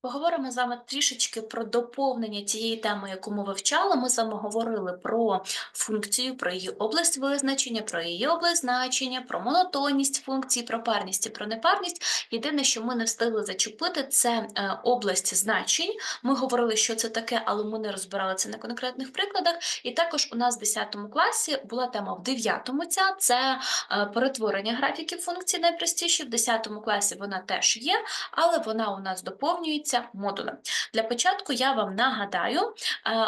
Поговоримо з вами трішечки про доповнення тієї теми, яку ми вивчали. Ми з вами говорили про функцію, про її область визначення, про її область значення, про монотонність функції, про парність і про непарність. Єдине, що ми не встигли зачепити, це е, область значень. Ми говорили, що це таке, але ми не розбирали це на конкретних прикладах. І також у нас в 10 класі була тема в 9 ця це е, перетворення графіків функцій найпростіші. В 10 класі вона теж є, але вона у нас доповнюється модулем. Для початку я вам нагадаю е,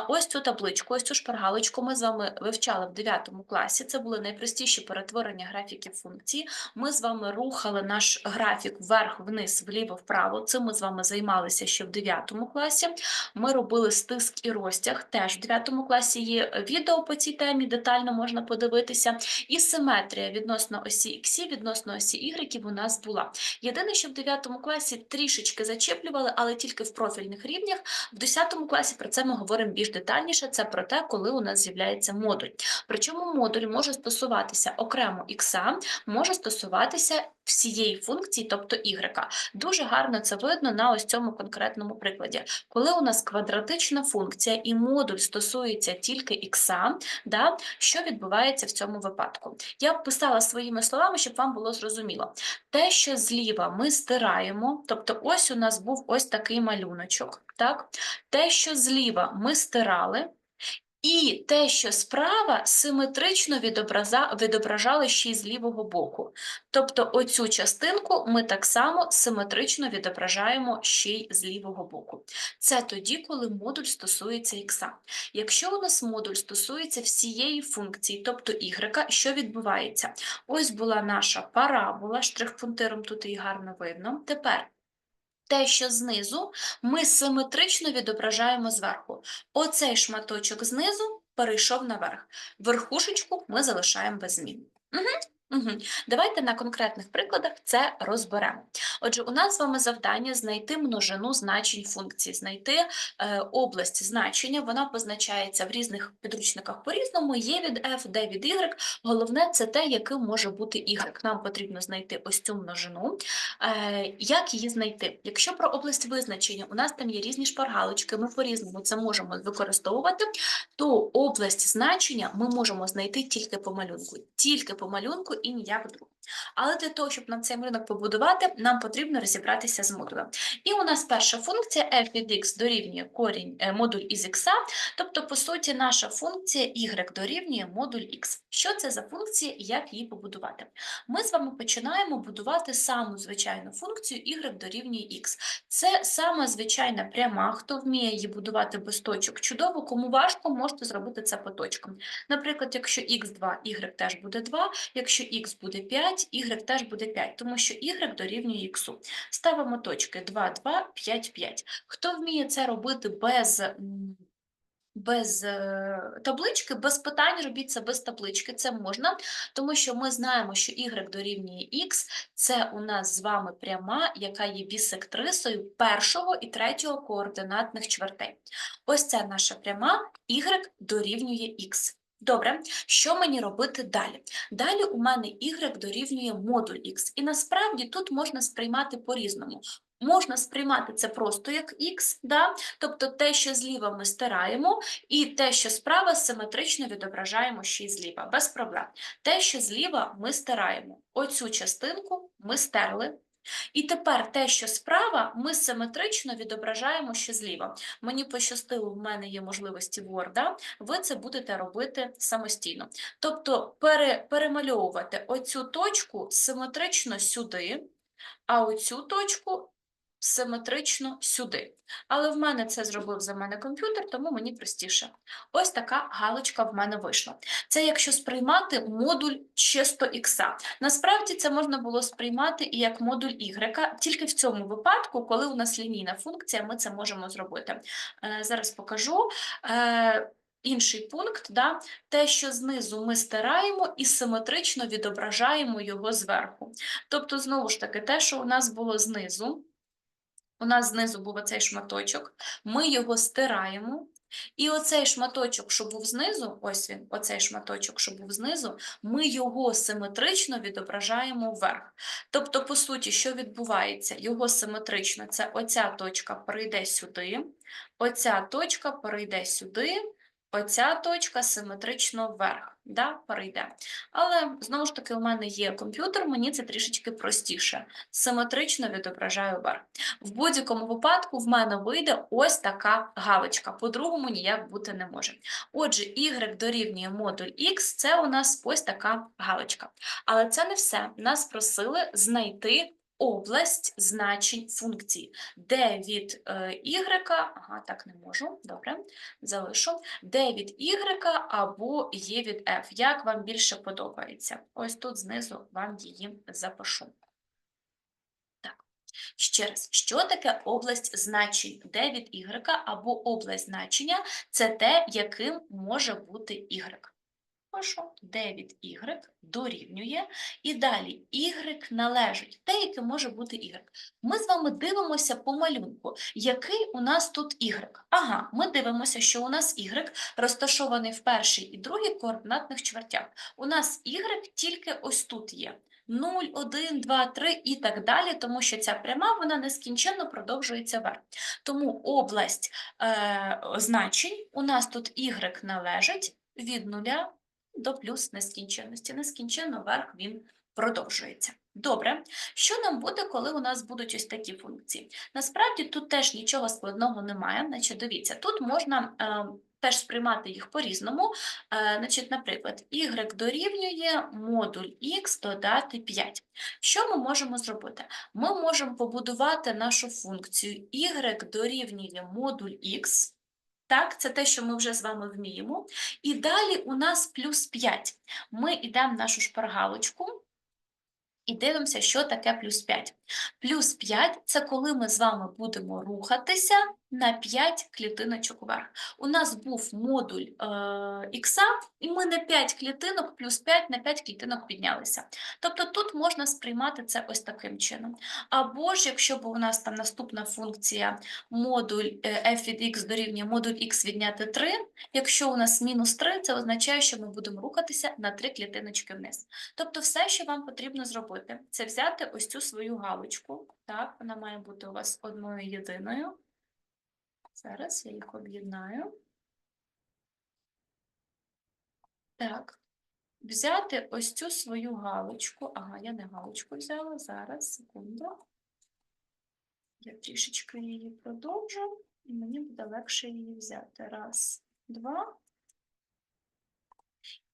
ось цю табличку, ось цю шпаргалочку ми з вами вивчали в 9 класі. Це були найпростіші перетворення графіків функції. Ми з вами рухали наш графік вверх, вниз, вліво, вправо. Цим ми з вами займалися ще в 9 класі. Ми робили стиск і розтяг. Теж в 9 класі є відео по цій темі, детально можна подивитися. І симетрія відносно осі X, відносно осі Y у нас була. Єдине, що в 9 класі трішечки зачеплювали, але тільки в профільних рівнях. В 10 класі про це ми говоримо більш детальніше. Це про те, коли у нас з'являється модуль. Причому модуль може стосуватися окремо х, може стосуватися всієї функції, тобто y. Дуже гарно це видно на ось цьому конкретному прикладі. Коли у нас квадратична функція і модуль стосується тільки х, да, що відбувається в цьому випадку? Я писала своїми словами, щоб вам було зрозуміло. Те, що зліва ми стираємо, тобто ось у нас був ось такий малюночок, так? те, що зліва ми стирали, і те, що справа симетрично відображали ще й з лівого боку. Тобто оцю частинку ми так само симетрично відображаємо ще й з лівого боку. Це тоді, коли модуль стосується х. Якщо у нас модуль стосується всієї функції, тобто y, що відбувається? Ось була наша парабола, штрих-пунктиром тут її гарно видно. Тепер те, що знизу, ми симетрично відображаємо зверху. Оцей шматочок знизу перейшов наверх. Верхушечку ми залишаємо без змін. Угу. Угу. Давайте на конкретних прикладах це розберемо. Отже, у нас з вами завдання знайти множину значень функції, знайти е, область значення, вона позначається в різних підручниках по-різному, є від f, де від y. Головне це те, яким може бути y. Нам потрібно знайти ось цю множину. Е, Як її знайти? Якщо про область визначення у нас там є різні шпаргалочки, ми по-різному це можемо використовувати, то область значення ми можемо знайти тільки по малюнку. Тільки по малюнку і ніяк друг. Але для того, щоб нам цей малюнок побудувати, нам потрібно розібратися з модулем. І у нас перша функція f від x дорівнює корінь е, модуль із x, тобто, по суті, наша функція y дорівнює модуль x. Що це за функція і як її побудувати? Ми з вами починаємо будувати саму звичайну функцію y дорівнює x. Це сама звичайна пряма, хто вміє її будувати без точок. Чудово, кому важко, можете зробити це по точкам. Наприклад, якщо x2, y теж буде 2, якщо x буде 5, y теж буде 5, тому що y дорівнює x. Ставимо точки 2, 2, 5, 5. Хто вміє це робити без без е, таблички, без питань робіть це без таблички, це можна, тому що ми знаємо, що y дорівнює x – це у нас з вами пряма, яка є бісектрисою першого і третього координатних чвертей. Ось це наша пряма, y дорівнює x. Добре, що мені робити далі? Далі у мене y дорівнює модуль x, і насправді тут можна сприймати по-різному. Можна сприймати це просто як х, да? тобто те, що зліва ми стираємо, і те, що справа симетрично відображаємо ще й зліва, без проблем. Те, що зліва ми стираємо. Оцю частинку ми стерли. І тепер те, що справа, ми симетрично відображаємо ще зліва. Мені пощастило, в мене є можливості Word, ви це будете робити самостійно. Тобто пере, перемальовувати оцю точку симетрично сюди, а оцю точку симетрично сюди. Але в мене це зробив за мене комп'ютер, тому мені простіше. Ось така галочка в мене вийшла. Це якщо сприймати модуль чисто X. Насправді це можна було сприймати і як модуль Y, тільки в цьому випадку, коли у нас лінійна функція, ми це можемо зробити. Е, зараз покажу. Е, інший пункт, да, те, що знизу ми стираємо і симетрично відображаємо його зверху. Тобто, знову ж таки, те, що у нас було знизу, у нас знизу був оцей шматочок, ми його стираємо І оцей шматочок, що був знизу, ось він, оцей шматочок, що був знизу, ми його симетрично відображаємо вверх. Тобто, по суті, що відбувається? Його симетрично це оця точка перейде сюди, оця точка перейде сюди, оця точка симетрично вверх, да, перейде. Але знову ж таки, у мене є комп'ютер, мені це трішечки простіше. Симетрично відображаю вверх. В будь-якому випадку в мене вийде ось така галочка, по-другому ніяк бути не може. Отже, y дорівнює модуль x – це у нас ось така галочка. Але це не все. Нас просили знайти область значень функції, де від е, y, ага, так не можу, добре, залишу, де від y або є від f, як вам більше подобається. Ось тут знизу вам її запишу. Ще раз, що таке область значень? Де від y або область значення це те, яким може бути y. Пишу, де від y дорівнює, і далі y належить, те, яке може бути y. Ми з вами дивимося по малюнку, який у нас тут y. Ага, ми дивимося, що у нас y розташований в першій і другій координатних чвертях. У нас y тільки ось тут є. 0, 1, 2, 3 і так далі, тому що ця пряма вона нескінченно продовжується вверх. Тому область е, значень у нас тут y належить від 0 до плюс нескінченності. Нескінченно вверх він продовжується. Добре, що нам буде, коли у нас будуть ось такі функції? Насправді тут теж нічого складного немає. Значить, дивіться, тут можна е, теж сприймати їх по-різному. Е, значить, наприклад, y дорівнює модуль x додати 5. Що ми можемо зробити? Ми можемо побудувати нашу функцію y дорівнює модуль x. Так, це те, що ми вже з вами вміємо. І далі у нас плюс 5. Ми йдемо нашу шпаргалочку і дивимося, що таке плюс 5. Плюс 5 – це коли ми з вами будемо рухатися на 5 клітиночок вверх. У нас був модуль е, і ми на 5 клітинок плюс 5 на 5 клітинок піднялися. Тобто тут можна сприймати це ось таким чином. Або ж, якщо б у нас там наступна функція модуль е, f від x дорівнює модуль x відняти 3, якщо у нас мінус 3, це означає, що ми будемо рухатися на 3 клітиночки вниз. Тобто все, що вам потрібно зробити, це взяти ось цю свою галочку, так, вона має бути у вас одною єдиною. Зараз я їх об'єднаю. Так, взяти ось цю свою галочку. Ага, я не галочку взяла. Зараз, секунду. Я трішечки її продовжу, і мені буде легше її взяти. Раз, два.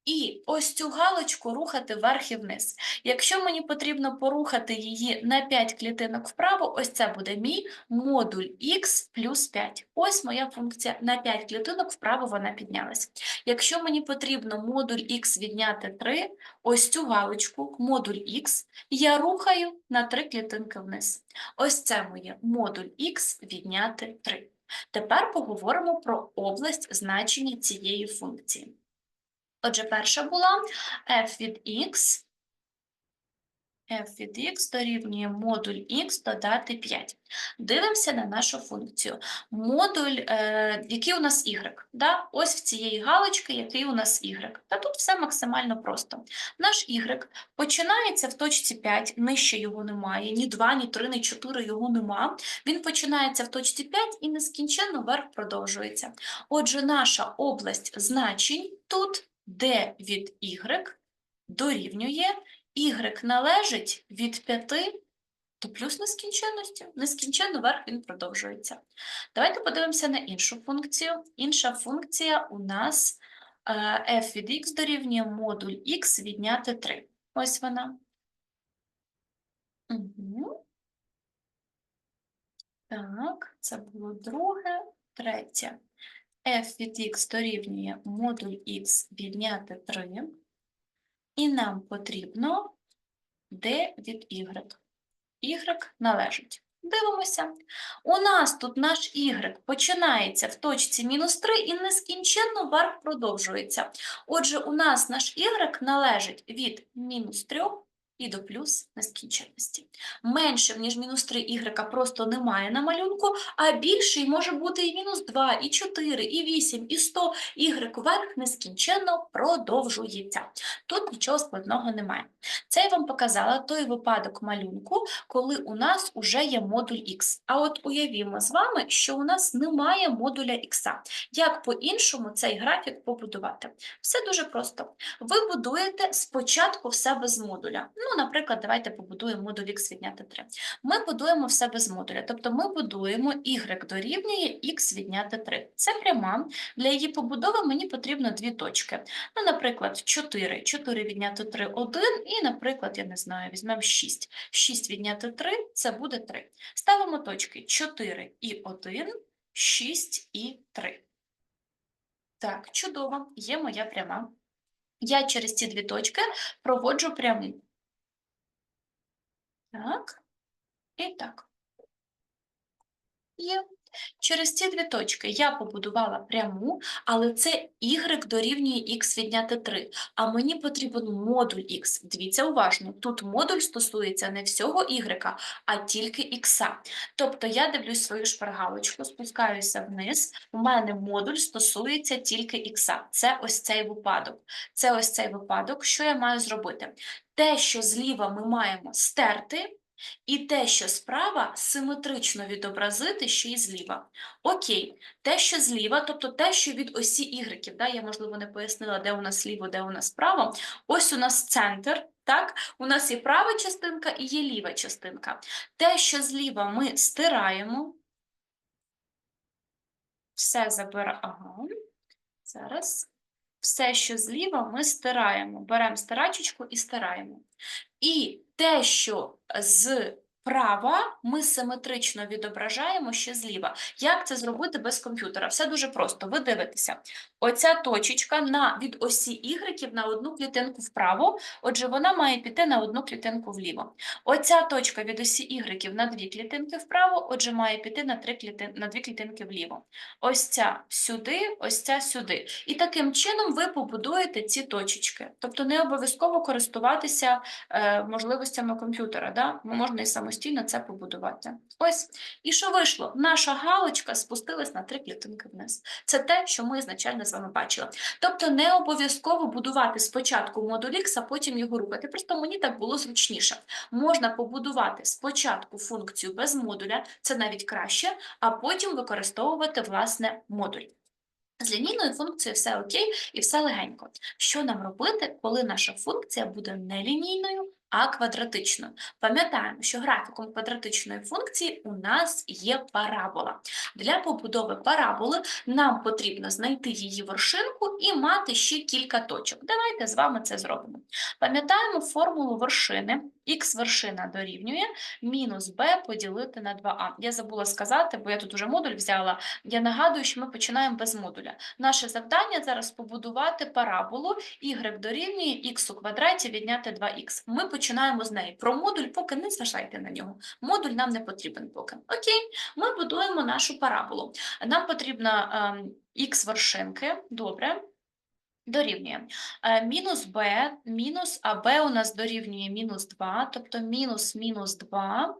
І ось цю галочку рухати вверх і вниз. Якщо мені потрібно порухати її на 5 клітинок вправо, ось це буде мій модуль x плюс 5. Ось моя функція на 5 клітинок вправо вона піднялась. Якщо мені потрібно модуль x відняти 3, ось цю галочку, модуль x, я рухаю на 3 клітинки вниз. Ось це моє модуль x відняти 3. Тепер поговоримо про область значення цієї функції. Отже, перша була f від x, f від x дорівнює модуль x додати 5. Дивимося на нашу функцію. Модуль, е, який у нас y. Да? Ось в цієї галочки, який у нас y. Та тут все максимально просто. Наш y починається в точці 5, нижче його немає, ні 2, ні 3, ні 4 його нема. Він починається в точці 5 і нескінченно вверх продовжується. Отже, наша область значень тут d від y дорівнює y належить від 5 до плюс нескінченності. Нескінченно вверх він продовжується. Давайте подивимося на іншу функцію. Інша функція у нас е, f від x дорівнює модуль x відняти 3. Ось вона. Угу. Так, це було друге, третє f від x дорівнює модуль x відняти 3, і нам потрібно d від y. y належить. Дивимося. У нас тут наш y починається в точці мінус 3 і нескінченно вверх продовжується. Отже, у нас наш y належить від мінус 3 і до плюс нескінченності. Менше, ніж мінус 3 y просто немає на малюнку, а більший може бути і мінус 2, і 4, і 8, і 100, y вверх нескінченно продовжується. Тут нічого складного немає. Це я вам показала той випадок малюнку, коли у нас вже є модуль Х. А от уявімо з вами, що у нас немає модуля Х. Як по-іншому цей графік побудувати? Все дуже просто. Ви будуєте спочатку все без модуля. Ну, наприклад, давайте побудуємо модуль Х відняти 3. Ми будуємо все без модуля, тобто ми будуємо y дорівнює х відняти 3. Це пряма. Для її побудови мені потрібно дві точки. Ну, наприклад, 4. 4 відняти 3 – 1, і, наприклад, я не знаю, візьмемо 6. 6 відняти 3 – це буде 3. Ставимо точки 4 і 1, 6 і 3. Так, чудово, є моя пряма. Я через ці дві точки проводжу пряму. Так, і так. Є. Через ці дві точки я побудувала пряму, але це y дорівнює х відняти 3, а мені потрібен модуль х. Дивіться уважно, тут модуль стосується не всього y, а тільки х. Тобто я дивлюсь свою шпаргалочку, спускаюся вниз, у мене модуль стосується тільки х. Це ось цей випадок. Це ось цей випадок. Що я маю зробити? Те, що зліва ми маємо стерти, і те, що справа, симетрично відобразити ще й зліва. Окей, те, що зліва, тобто те, що від осі ігреків, да, я, можливо, не пояснила, де у нас ліво, де у нас право. Ось у нас центр, так, у нас є права частинка і є ліва частинка. Те, що зліва ми стираємо, все забираємо, ага, зараз. Все, що зліва, ми стираємо. Беремо стирачечку і стираємо. І те, що з Права ми симетрично відображаємо ще зліва. Як це зробити без комп'ютера? Все дуже просто. Ви дивитеся. Оця точечка на, від осі Y на одну клітинку вправо, отже, вона має піти на одну клітинку вліво. Оця точка від осі Y на дві клітинки вправо, отже, має піти на, три клітин... на дві клітинки вліво. Ось ця сюди, ось ця сюди. І таким чином ви побудуєте ці точечки. Тобто не обов'язково користуватися е, можливостями комп'ютера. Да? Можна і самостійно це побудувати. Ось. І що вийшло? Наша галочка спустилась на три клітинки вниз. Це те, що ми ізначально з вами бачили. Тобто не обов'язково будувати спочатку модуль X, а потім його рухати. Просто мені так було зручніше. Можна побудувати спочатку функцію без модуля, це навіть краще, а потім використовувати власне модуль. З лінійною функцією все окей і все легенько. Що нам робити, коли наша функція буде не лінійною, а квадратично. Пам'ятаємо, що графіком квадратичної функції у нас є парабола. Для побудови параболи нам потрібно знайти її вершинку і мати ще кілька точок. Давайте з вами це зробимо. Пам'ятаємо формулу вершини. Х вершина дорівнює мінус b поділити на 2а. Я забула сказати, бо я тут уже модуль взяла. Я нагадую, що ми починаємо без модуля. Наше завдання зараз побудувати параболу y дорівнює х у квадраті відняти 2х. Ми починаємо з неї. Про модуль поки не зважайте на нього. Модуль нам не потрібен поки. Окей, ми будуємо нашу параболу. Нам потрібно ем, х вершинки. Добре. Дорівнює. Е, мінус b, мінус, а у нас дорівнює мінус 2, тобто мінус мінус 2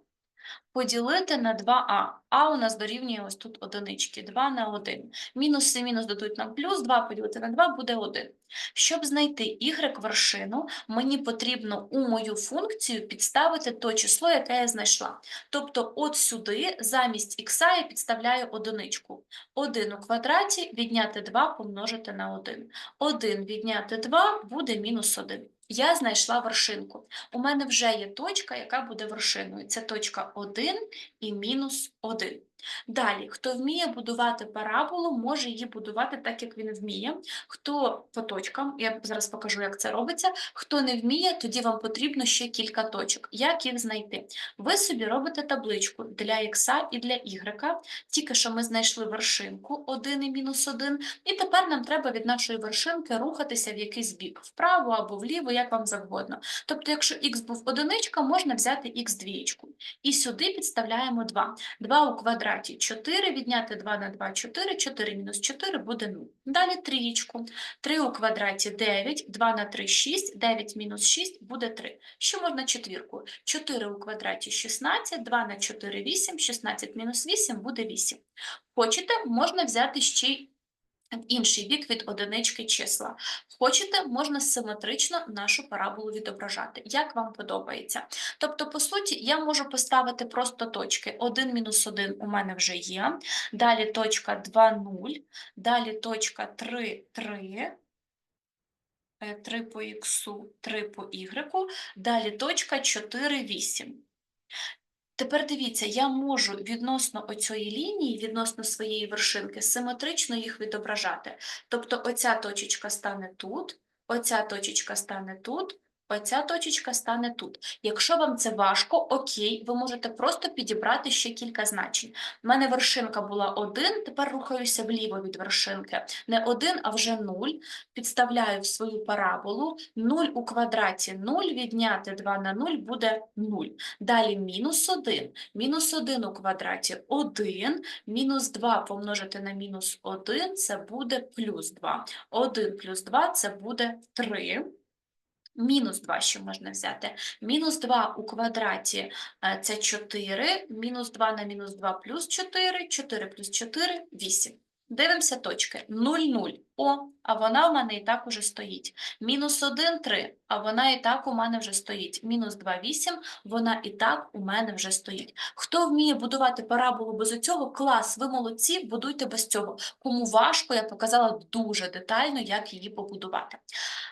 поділити на 2а. А у нас дорівнює ось тут одинички, 2 на 1. Мінус і мінус дадуть нам плюс, 2 поділити на 2 буде 1. Щоб знайти y вершину, мені потрібно у мою функцію підставити то число, яке я знайшла. Тобто от сюди замість х я підставляю одиничку. 1 у квадраті відняти 2 помножити на 1. 1 відняти 2 буде мінус 1. Я знайшла вершинку. У мене вже є точка, яка буде вершиною. Це точка 1 і мінус 1. Далі, хто вміє будувати параболу, може її будувати так, як він вміє. Хто по точкам, я зараз покажу, як це робиться. Хто не вміє, тоді вам потрібно ще кілька точок. Як їх знайти? Ви собі робите табличку для х і для y, тільки що ми знайшли вершинку 1 і мінус 1, і тепер нам треба від нашої вершинки рухатися в якийсь бік, вправо або вліво, як вам завгодно. Тобто, якщо х був одиничка, можна взяти х двієчку. І сюди підставляємо 2. 2 у квадраті квадраті 4, відняти 2 на 2 – 4, 4 мінус 4 буде 0. Далі трієчку. 3 у квадраті 9, 2 на 3 – 6, 9 мінус 6 буде 3. Що можна четвіркою? 4 у квадраті 16, 2 на 4 – 8, 16 мінус 8 буде 8. Хочете, можна взяти ще й в інший бік від одинички числа. Хочете, можна симетрично нашу параболу відображати, як вам подобається. Тобто, по суті, я можу поставити просто точки. 1 мінус 1 у мене вже є, далі точка 2, 0, далі точка 3, 3, 3 по х, 3 по y, далі точка 4, 8. Тепер дивіться, я можу відносно оцієї лінії, відносно своєї вершинки, симетрично їх відображати. Тобто оця точечка стане тут, оця точечка стане тут, оця точечка стане тут. Якщо вам це важко, окей, ви можете просто підібрати ще кілька значень. У мене вершинка була 1, тепер рухаюся вліво від вершинки. Не 1, а вже 0. Підставляю в свою параболу. 0 у квадраті 0, відняти 2 на 0 буде 0. Далі мінус 1. Мінус 1 у квадраті 1, мінус 2 помножити на мінус 1 – це буде плюс 2. 1 плюс 2 – це буде 3. Мінус 2 ще можна взяти. Мінус 2 у квадраті е, – це 4, мінус 2 на мінус 2 плюс 4, 4 плюс 4 – 8. Дивимося точки. 0, 0. О, а вона в мене і так уже стоїть. Мінус 1, 3, а вона і так у мене вже стоїть. Мінус 2, 8, вона і так у мене вже стоїть. Хто вміє будувати параболу без цього, клас, ви молодці, будуйте без цього. Кому важко, я показала дуже детально, як її побудувати.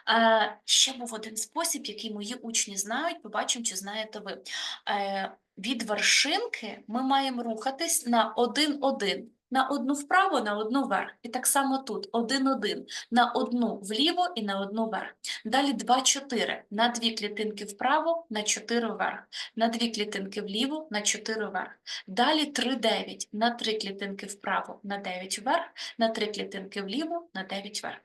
Е, ще був один спосіб, який мої учні знають, побачимо, чи знаєте ви. Е, від вершинки ми маємо рухатись на 1-1. На одну вправо, на одну вверх. І так само тут 1-1. На одну вліво і на одну вверх. Далі 2-4. На дві клітинки вправо, на 4 вверх. На дві клітинки вліво, на 4 вверх. Далі 3-9. На три клітинки вправо, на 9 вверх. На три клітинки вліво, на 9 вверх.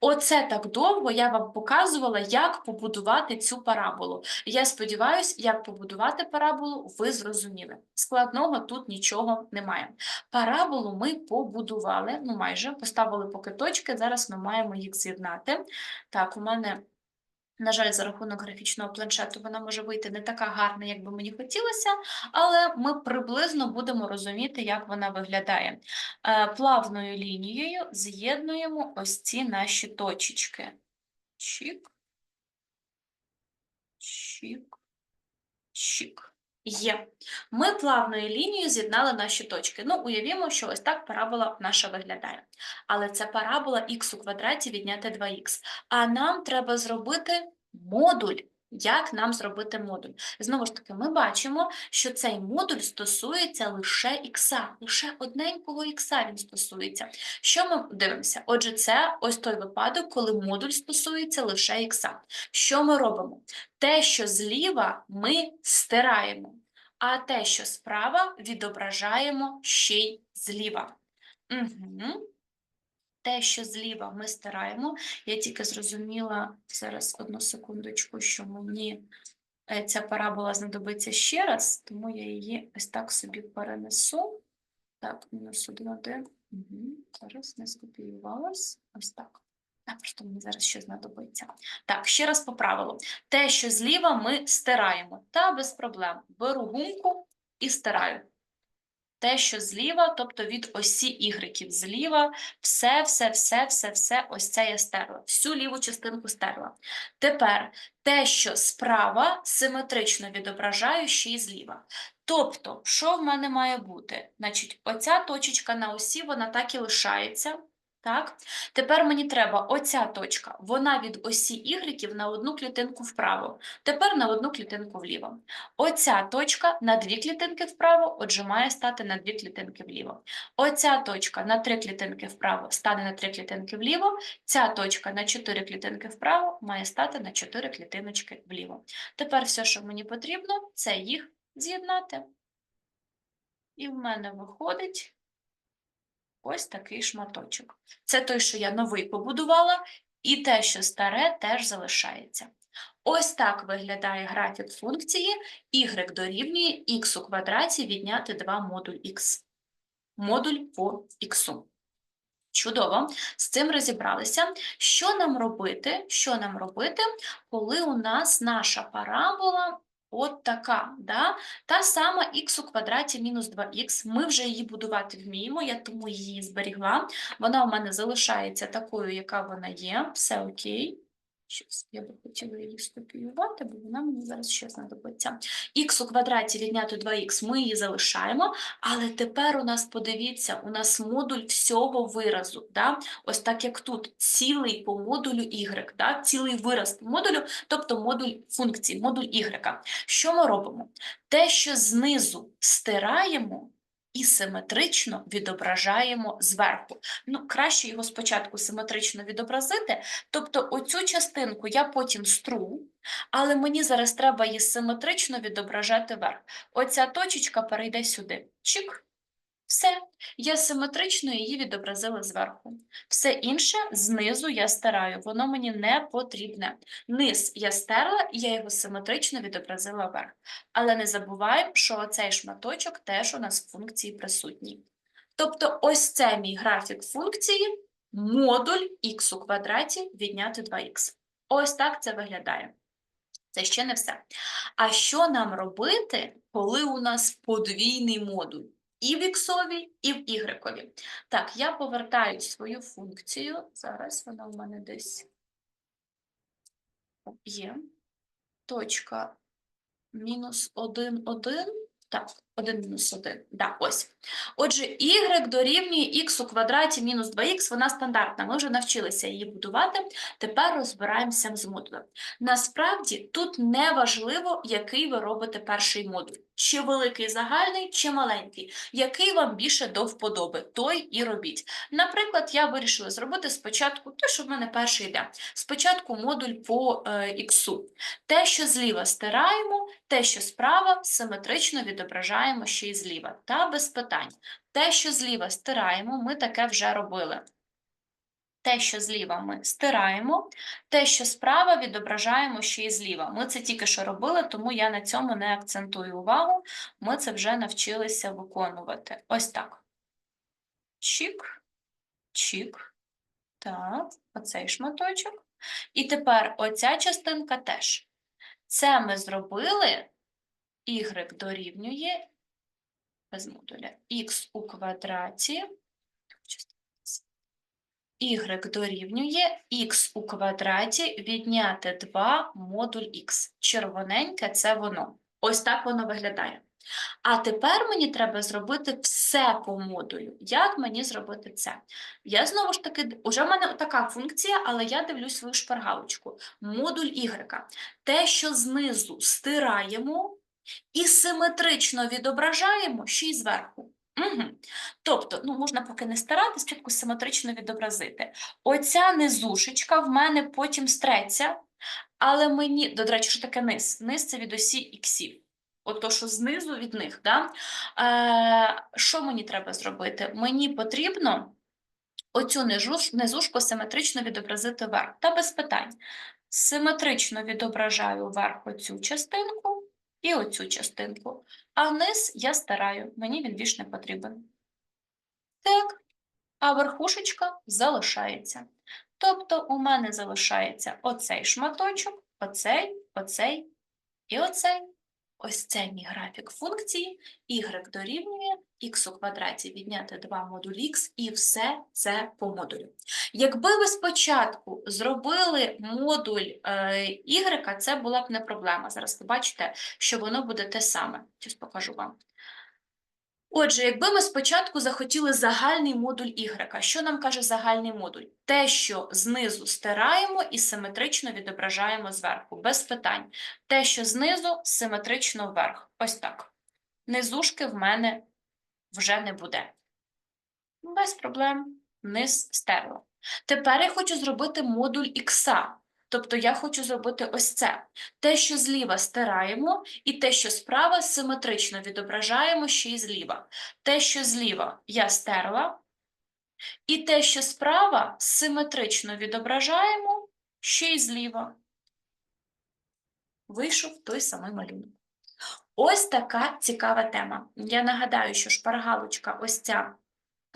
Оце так довго я вам показувала, як побудувати цю параболу. Я сподіваюся, як побудувати параболу, ви зрозуміли. Складного тут нічого немає. Параболу ми побудували, ну майже поставили поки точки, зараз ми маємо їх з'єднати. Так, у мене. На жаль, за рахунок графічного планшету вона може вийти не така гарна, як би мені хотілося, але ми приблизно будемо розуміти, як вона виглядає. Е, Плавною лінією з'єднуємо ось ці наші точечки. Чік, чік, чик. Є. Ми плавною лінією з'єднали наші точки. Ну, уявімо, що ось так парабола наша виглядає. Але це парабола х у квадраті відняти 2х. А нам треба зробити модуль. Як нам зробити модуль? Знову ж таки, ми бачимо, що цей модуль стосується лише х, лише одненького х він стосується. Що ми дивимося? Отже, це ось той випадок, коли модуль стосується лише х. Що ми робимо? Те, що зліва, ми стираємо, а те, що справа, відображаємо ще й зліва. Угу. Те, що зліва ми стираємо, я тільки зрозуміла зараз одну секундочку, що мені е, ця парабола знадобиться ще раз, тому я її ось так собі перенесу. Так, мінус один один. Угу. Зараз не скопіювалась. Ось так. Так, просто мені зараз ще знадобиться. Так, ще раз по правилу. Те, що зліва, ми стираємо. Та без проблем. Беру гумку і стираю. Те, що зліва, тобто від осі ігреків зліва, все, все, все, все, все, ось це я стерла. Всю ліву частинку стерла. Тепер те, що справа, симетрично відображаю ще й зліва. Тобто, що в мене має бути? Значить, оця точечка на осі, вона так і лишається. Так? Тепер мені треба оця точка, вона від осі ігреків на одну клітинку вправо, тепер на одну клітинку вліво. Оця точка на дві клітинки вправо, отже, має стати на дві клітинки вліво. Оця точка на три клітинки вправо стане на три клітинки вліво, ця точка на чотири клітинки вправо має стати на чотири клітиночки вліво. Тепер все, що мені потрібно, це їх з'єднати. І в мене виходить ось такий шматочок. Це той, що я новий побудувала, і те, що старе, теж залишається. Ось так виглядає графік функції y дорівнює х у квадраті відняти 2 модуль х. модуль по іксу. Чудово, з цим розібралися. Що нам робити? Що нам робити, коли у нас наша парабола от така, да? та сама х у квадраті мінус 2х, ми вже її будувати вміємо, я тому її зберігла. Вона у мене залишається такою, яка вона є, все окей. Щас я би хотіла її скопіювати, бо вона мені зараз ще знадобиться. х у квадраті відняти 2х ми її залишаємо, але тепер у нас, подивіться, у нас модуль всього виразу. Да? Ось так як тут цілий по модулю y, да? цілий вираз по модулю, тобто модуль функції, модуль y. Що ми робимо? Те, що знизу стираємо, і симетрично відображаємо зверху. Ну, краще його спочатку симетрично відобразити, тобто оцю частинку я потім стру, але мені зараз треба її симетрично відображати вверх. Оця точечка перейде сюди. Чик. Все, я симетрично її відобразила зверху. Все інше знизу я стираю, воно мені не потрібне. Низ я стерла, я його симетрично відобразила вверх. Але не забуваємо, що оцей шматочок теж у нас в функції присутній. Тобто ось це мій графік функції, модуль х у квадраті відняти 2х. Ось так це виглядає. Це ще не все. А що нам робити, коли у нас подвійний модуль? І в іксовій, і в Y. Так, я повертаю свою функцію. Зараз вона у мене десь є. Точка мінус 1, 1. Так, 1 мінус 1. Да, ось. Отже, y дорівнює х у квадраті мінус 2х, вона стандартна, ми вже навчилися її будувати, тепер розбираємося з модулем. Насправді, тут не важливо, який ви робите перший модуль. Чи великий загальний, чи маленький. Який вам більше до вподоби, той і робіть. Наприклад, я вирішила зробити спочатку, те, що в мене перший йде, спочатку модуль по е, іксу. Те, що зліва стираємо, те, що справа, симетрично відображаємо ще й зліва. Та без питань. Те, що зліва стираємо, ми таке вже робили. Те, що зліва ми стираємо, те, що справа відображаємо ще й зліва. Ми це тільки що робили, тому я на цьому не акцентую увагу. Ми це вже навчилися виконувати. Ось так. Чік, чік. Так, оцей шматочок. І тепер оця частинка теж. Це ми зробили, y дорівнює без модуля х у квадраті. y дорівнює х у квадраті відняти 2 модуль х. Червоненьке це воно. Ось так воно виглядає. А тепер мені треба зробити все по модулю. Як мені зробити це? Я знову ж таки, уже в мене така функція, але я дивлюсь свою шпаргалочку. Модуль y. Те, що знизу стираємо і симетрично відображаємо ще й зверху. Угу. Тобто, ну, можна поки не старати, спочатку симетрично відобразити. Оця низушечка в мене потім стреться, але мені, до речі, що таке низ? Низ це від осі іксів. Ото, що знизу від них. Да? Е, що мені треба зробити? Мені потрібно оцю низушку симетрично відобразити вверх. Та без питань. Симетрично відображаю вверх оцю частинку і оцю частинку. А вниз я стараю, мені він більш не потрібен. Так, а верхушечка залишається. Тобто у мене залишається оцей шматочок, оцей, оцей і оцей. Ось це мій графік функції, y дорівнює х у квадраті відняти 2 модуль х і все це по модулю. Якби ви спочатку зробили модуль е, y, це була б не проблема. Зараз ви бачите, що воно буде те саме. Зараз покажу вам. Отже, якби ми спочатку захотіли загальний модуль y, що нам каже загальний модуль? Те, що знизу стираємо і симетрично відображаємо зверху, без питань. Те, що знизу симетрично вверх. Ось так. Низушки в мене вже не буде. Без проблем. Низ стерла. Тепер я хочу зробити модуль х. Тобто я хочу зробити ось це. Те, що зліва стираємо, і те, що справа симетрично відображаємо ще й зліва. Те, що зліва я стерла, і те, що справа симетрично відображаємо ще й зліва. Вийшов той самий малюнок. Ось така цікава тема. Я нагадаю, що шпаргалочка ось ця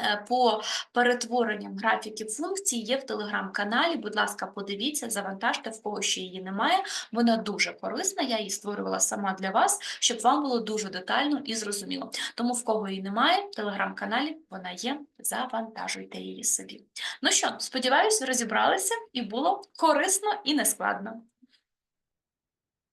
е, по перетворенням графіків функцій є в телеграм-каналі. Будь ласка, подивіться, завантажте, в кого ще її немає. Вона дуже корисна. Я її створювала сама для вас, щоб вам було дуже детально і зрозуміло. Тому в кого її немає, в телеграм-каналі вона є. Завантажуйте її собі. Ну що, сподіваюся, розібралися і було корисно і нескладно.